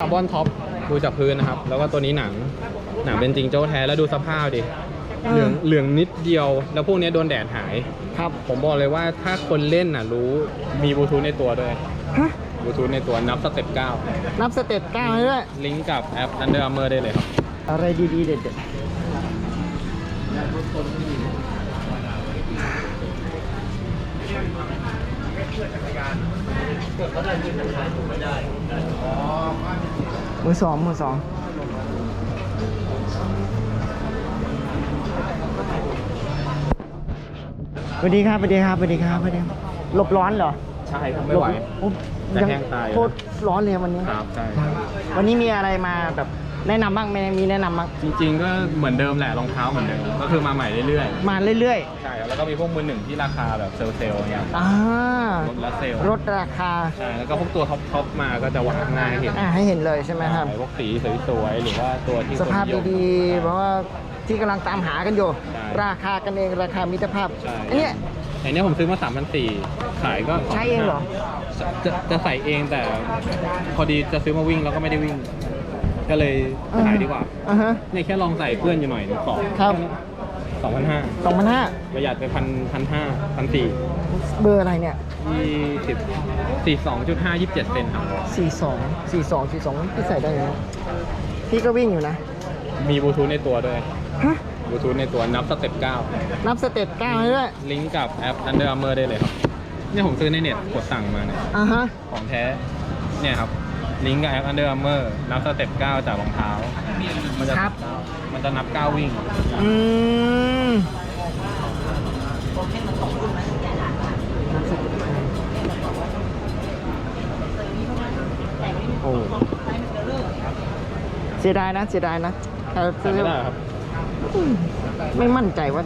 คาร์บอนท็อปดูจากพื้นนะครับ แล้วก็ตัวนี้หนังหนังเป็นจริงโจ้แท้แล้วดูสภาพดิเหลืองเหลืองนิดเดียว แล้วพวกนี้โดนแดดหาย ครับผมบอกเลยว่าถ้าคนเล่นน่ะรู้มีบลูทูธในตัวด้วยฮะบลูทูธในตัวนับสเต็ปนับสเต็ปก้าวให้ด้วย9ลิงก์กับแอป Under Armour ได้เลยครับ อะไรดีๆเด็ดๆ มือสองมือสองสวัสดีครับสวัสดีครับสวัสดีครับสวัสดีครับหลบร้อนเหรอ ใช่ผมไม่ไหว โอ้จะแห้งตายอยู่โคตรร้อนเลยวันนี้ ครับใช่ วันนี้มีอะไรมาแบบ แนะนำบ้างไหมมีแนะนำบ้างจริงๆก็เหมือนเดิมแหละรองเท้าเหมือนเดิมก็คือมาใหม่เรื่อยมาเรื่อยๆใช่ครับแล้วก็มีพวกมือหนึ่งที่ราคาแบบเซลล์เซลล์เนี่ยๆอ่าลดละเซลล์ลดราคาใช่แล้วก็พวกตัวท็อปท็อปมาก็จะวางง่ายเห็นอ่าให้เห็นเลยใช่ไหมครับ ใช่พวกสีสวยๆหรือว่าตัวที่สภาพคนนิยม ดีๆ เพราะว่าที่กำลังตามหากันอยู่ ใช่ราคากันเองราคามิตรภาพใช่ อันเนี้ย ไอันนี้ผมซื้อมา3 0 0ขายก็ใช้เองเหรอจะจะใส่เองแต่พอดีจะซื้อมาวิ่งแล้วก็ไม่ได้วิ่ง ก็เลยขายดีกว่าอ่าฮะ เนี่ยแค่ลองใส่เพื่อนอยู่หน่อยหนึงสองครับ สองพันห้าสองพันห้าประหยัดไปพันพันห้าพันสี่เบอร์อะไรเนี่ยยี่สิบสี่สองจุดห้ายี่สิบเจ็ดเซนครับ สี่สองสี่สองสี่สองพี่ใส่ได้ไหมพี่ก็วิ่งอยู่นะมีบลูทูธในตัวด้วยฮะบลูทูธในตัวนับสเต็ปเก้านับสเต็ปก้าวให้ด้วยลิงก์กับแอป Under Armour ได้เลยครับ เนี่ยผมซื้อในเน็ตกดสั่งมาเนี่ยอ่าฮะ ของแท้ เนี่ยครับ ลิงก์กับแอป Under Armour นับสเต็ป9จากรองเท้า มันจะครับ มันจะนับ9วิ่ง อืมโอ้เสียดายนะเสียดายนะแต่ใส่ไม่ได้ครับไม่มั่นใจว่า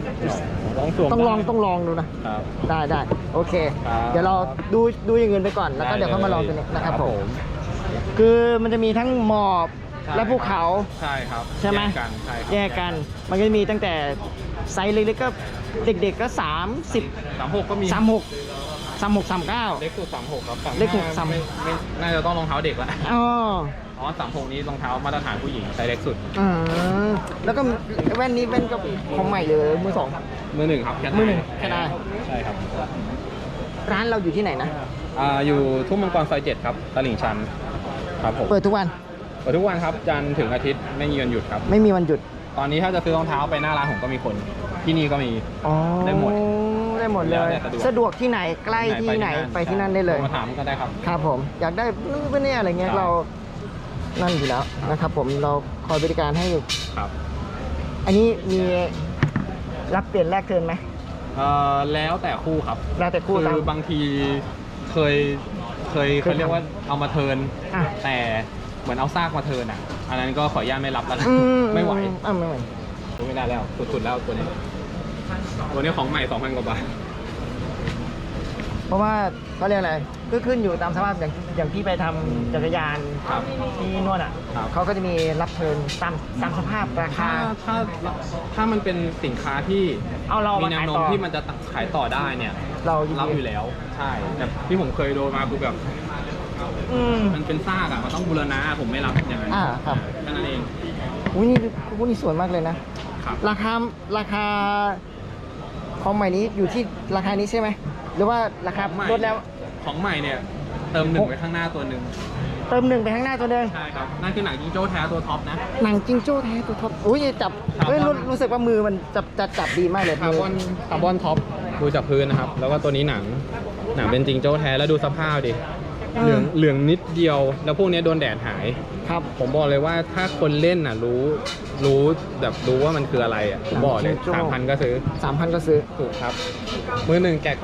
ลองสวมต้องลองได้ต้องลองดูนะ ครับ ได้ได้โอเค ครับเดี๋ยวเราดูดูอย่างอื่นไปก่อนแล้วก็ได้เดี๋ยวค่อยมาลองตัวนี้นะครับผม ม คือมันจะมีทั้งหมอบใช่และภูเขา ใช่ครับใช่ไหมแยกกันใช่ครับแยกกัน มันก็จะมีตั้งแต่ไซส์เล็กๆก็เด็กๆก็ 30 สามหกก็มี36 36 39เล็กสุดสามหกครับ35เล็กสุด3ไม่ไม่น่าจะต้องรองเท้าเด็กละอ๋ออ๋อสามหกนี้รองเท้ามาตรฐานผู้หญิงไซส์เล็กสุดอืมแล้วก็แว่นนี้แว่นก็ของใหม่เลยมือสอง มือหนึ่งครับแค่มือหนึ่งแค่ได้ ใช่ครับร้านเราอยู่ที่ไหนนะ อ่าอยู่ทุ่งมังกรซอยเจ็ดครับตลิ่งชัน ครับผมเปิดทุกวันเปิดทุกวันครับจันทร์ถึงอาทิตย์ไม่มีวันหยุดครับ ไม่มีวันหยุด ตอนนี้ถ้าจะซื้อรองเท้าไปหน้าร้านผมก็มีคน ที่นี่ก็มี อ๋อได้หมดได้หมดเลแล้วยแต่สะดวก สะดวกที่ไหนใกล้ที่ไหนไปที่นั่นได้เลย โทรมาถามก็ได้ครับ ครับผมอยากได้นู่นนี่อะไรเงี้ยครับ เรานั่นอยู่แล้วนะครับ ผมเราคอยบริการให้อยู่ ครับอันนี้มีรับเปลี่ยนแลกเทิร์นไหมเอ่อแล้วแต่คู่ครับแล้วแต่คู่ตามคือบางทีเคย เคยเคยเขาเรียกว่าเอามาเทิร์นอะ แต่เหมือนเอาซากมาเทิร์นอะ อันนั้นก็ขออนุญาตไม่รับแล้วกันอืไม่ไหวอะไม่ไหว ไม่ได้แล้วสุดๆแล้วตัวนี้ ตัวนี้ของใหม่2,000กว่าบาท เพราะว่าเขาเรียกอะไรก็ขึ้นอยู่ตามสภาพอย่างอย่างพี่ไปทำจักรยานครับ ที่นวดอะครับ เขาก็จะมีรับเทิร์นตามตามสภาพราคา ถ้าถ้าถ้ามันเป็นสินค้าที่เอาเรามีมาแนขายวโน้ต่มอ ที่มันจะขายต่อได้เนี่ยเรายินรับดีอยู่แล้วใช่แต่ที่ผมเคยโดนมาคือแบบอืมมันเป็นซากอะมันต้องบูรณะผมไม่รับอย่างนั้นอ่าครับแค่นั้นเองอุ้ยนี่อุ้ยนี่สวยมากเลยนะ ครับ ราคาราคา ของใหม่นี้อยู่ที่ราคานี้ใช่ไหม หรือว่าราคาของใหม่ลดแล้ว ของใหม่เนี่ย เติมหนึ่งไว้ข้างหน้าตัวหนึ่งเติมหนึ่งไปข้างหน้าตัวเดิมใช่ครับ นั่นคือหนังจิงโจ้แท้ตัวท็อปนะ หนังจิงโจ้แท้ตัวท็อป อุ้ยจับครับเฮ้ยรู้รู้สึกว่ามือมันจับจะจับดีมากเลยคาร์บอนมืคาร์บอนท็อปดูจากพื้นนะครับ แล้วก็ตัวนี้หนัง หนังเป็นจิงโจ้แท้แล้วดูสภาพดิ เหลืองเหลืองนิดเดียว แล้วพวกนี้โดนแดดหาย ครับผมบอกเลยว่าถ้าคนเล่นน่ะรู้รู้แบบรู้ว่ามันคืออะไรอะผมบอกเลยจิงโจ้สามพันก็ซื้อสามพันก็ซื้อถูกครับมือหนึ่งแกะ